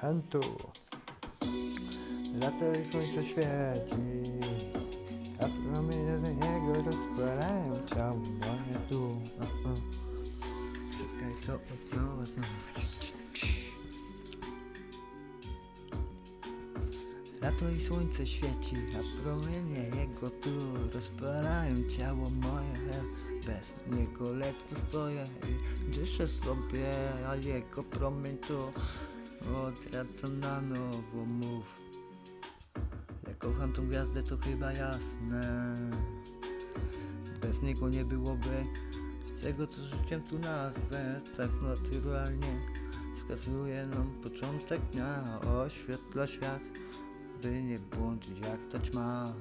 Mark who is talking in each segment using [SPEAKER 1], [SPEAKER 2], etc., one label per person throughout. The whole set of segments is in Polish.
[SPEAKER 1] Hantu. Lato i słońce świeci, a promienie z niego rozpalają ciało moje tu. Czekaj, co od nowa znów. Lato i słońce świeci, a promienie jego tu rozpalają ciało moje. Bez niego ledwo stoję i dyszę sobie, a jego promień tu odradza na nowo mów. Ja kocham tą gwiazdę, to chyba jasne. Bez niego nie byłoby tego, co życiem tu nazwę, tak naturalnie wskazuje nam początek dnia, oświetla świat, by nie błądzić jak ta ćma.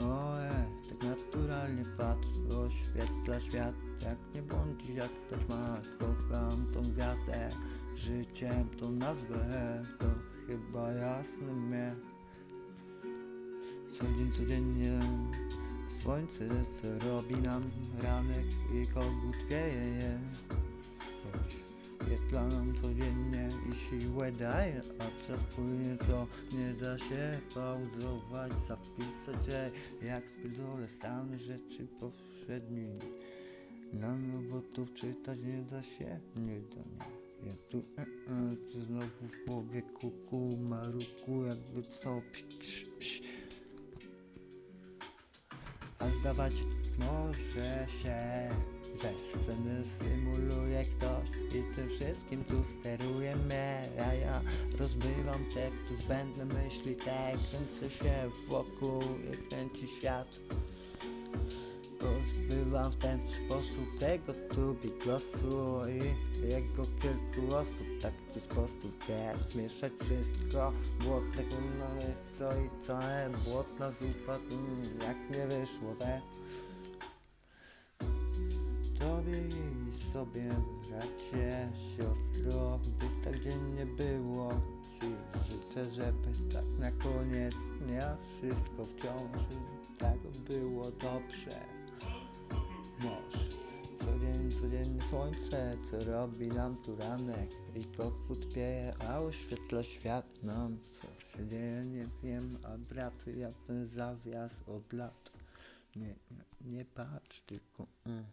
[SPEAKER 1] Oje, tak naturalnie patrz, oświetla świat, jak nie błądzić jak ta ćma. Życiem tą nazwę, to chyba jasne mnie. Co dzień, codziennie Słońce, co robi nam ranek i kogut wieje Świetla nam codziennie i siłę daje A czas płynie, co nie da się pauzować Zapisać je, jak spierdolę stany rzeczy powszedni Na nowo tu czytać nie da się, nie da nie jest tu e, e, czy znowu w głowie kuku, maruku, jakby co, psz. A zdawać może się, że sceny symuluje ktoś i tym wszystkim tu steruje mnie, a ja rozbywam te tu zbędne myśli, te kręcę się wokół i kręci świat. Rozbywam w ten sposób tego tu głosu i jego kilku osób. Taki sposób jest zmieszać wszystko błotnego mamy co i całe błotna zupa mm, jak nie wyszło te Tobie i sobie bracie siostro by tak dziennie było Ci życzę żeby tak na koniec dnia wszystko wciąż tak było dobrze Codziennie, słońce, co robi nam tu ranek I kochut pieje, a oświetla świat nam Co się dzieje, nie wiem, a brat, ja ten zawias od lat Nie, nie, nie patrz tylko mm.